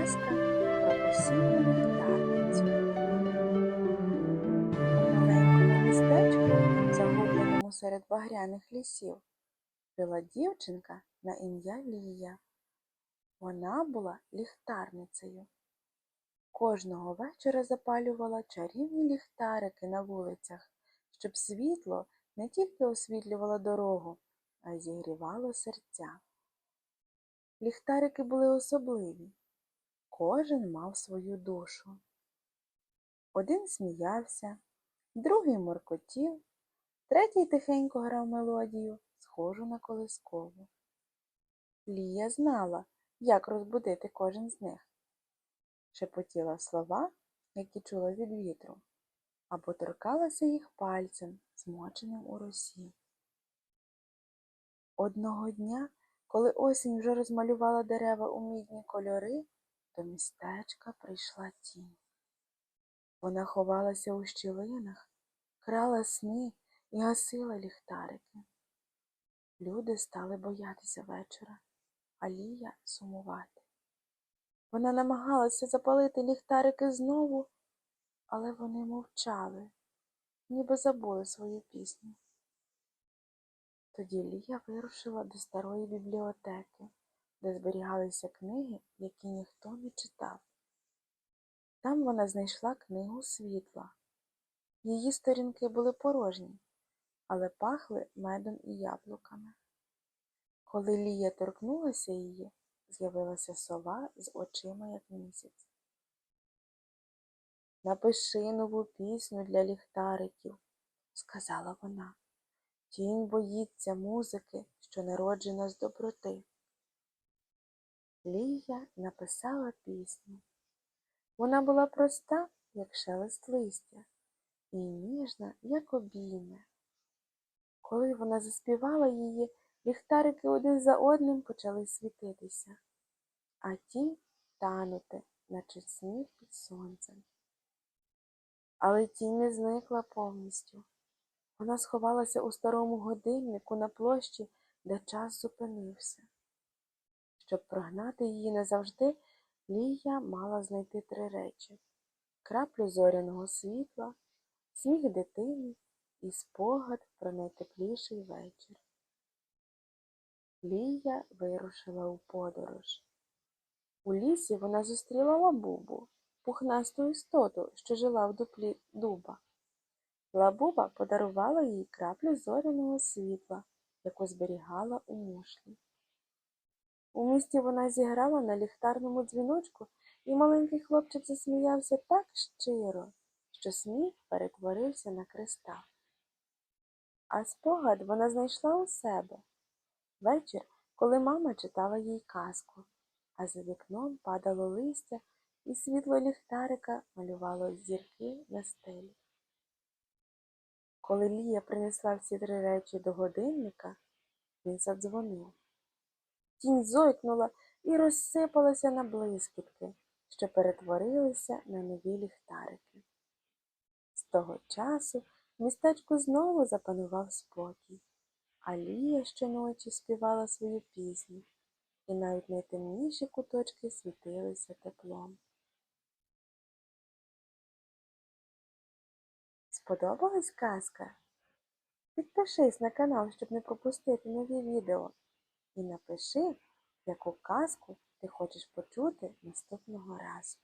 Казка про осінню ліхтарницю. Маленькому містечку, загубленому серед багряних лісів, жила дівчинка на ім'я Лія. Вона була ліхтарницею. Кожного вечора запалювала чарівні ліхтарики на вулицях, щоб світло не тільки освітлювало дорогу, а й зігрівало серця. Ліхтарики були особливі. Кожен мав свою душу. Один сміявся, другий моркотів, третій тихенько грав мелодію, схожу на колискову. Лія знала, як розбудити кожен з них. Шепотіла слова, які чула від вітру, або торкалася їх пальцем, змоченим у росі. Одного дня, коли осінь вже розмалювала дерева у мідні кольори, до містечка прийшла тінь. Вона ховалася у щілинах, крала сни і гасила ліхтарики. Люди стали боятися вечора, а Лія сумувати. Вона намагалася запалити ліхтарики знову, але вони мовчали, ніби забули свою пісню. Тоді Лія вирушила до старої бібліотеки, де зберігалися книги, які ніхто не читав. Там вона знайшла книгу світла. Її сторінки були порожні, але пахли медом і яблуками. Коли Лія торкнулася її, з'явилася сова з очима, як місяць. Напиши нову пісню для ліхтариків, сказала вона. Тінь боїться музики, що народжена з доброти. Лія написала пісню. Вона була проста, як шелест листя, і ніжна, як обійме. Коли вона заспівала її, ліхтарики один за одним почали світитися, а ті танути, наче сніг під сонцем. Але тінь не зникла повністю. Вона сховалася у старому годиннику на площі, де час зупинився. Щоб прогнати її назавжди, Лія мала знайти три речі краплю зоряного світла, сміх дитини і спогад про найтепліший вечір. Лія вирушила у подорож. У лісі вона зустріла лабубу, пухнасту істоту, що жила в дуплі дуба. Лабуба подарувала їй краплю зоряного світла, яку зберігала у мушлі. У місті вона зіграла на ліхтарному дзвіночку, і маленький хлопчик засміявся так щиро, що сміх перетворився на кристал. А спогад вона знайшла у себе вечір, коли мама читала їй казку, а за вікном падало листя, і світло ліхтарика малювало зірки на стелі. Коли Лія принесла всі три речі до годинника, він задзвонив. Тінь зойкнула і розсипалася на блискітки, що перетворилися на нові ліхтарики. З того часу містечку знову запанував спокій, а Лія щоночі співала свою пісню, і навіть найтемніші куточки світилися теплом. Сподобалась казка? Підпишись на канал, щоб не пропустити нові відео. І напиши, яку казку ти хочеш почути наступного разу.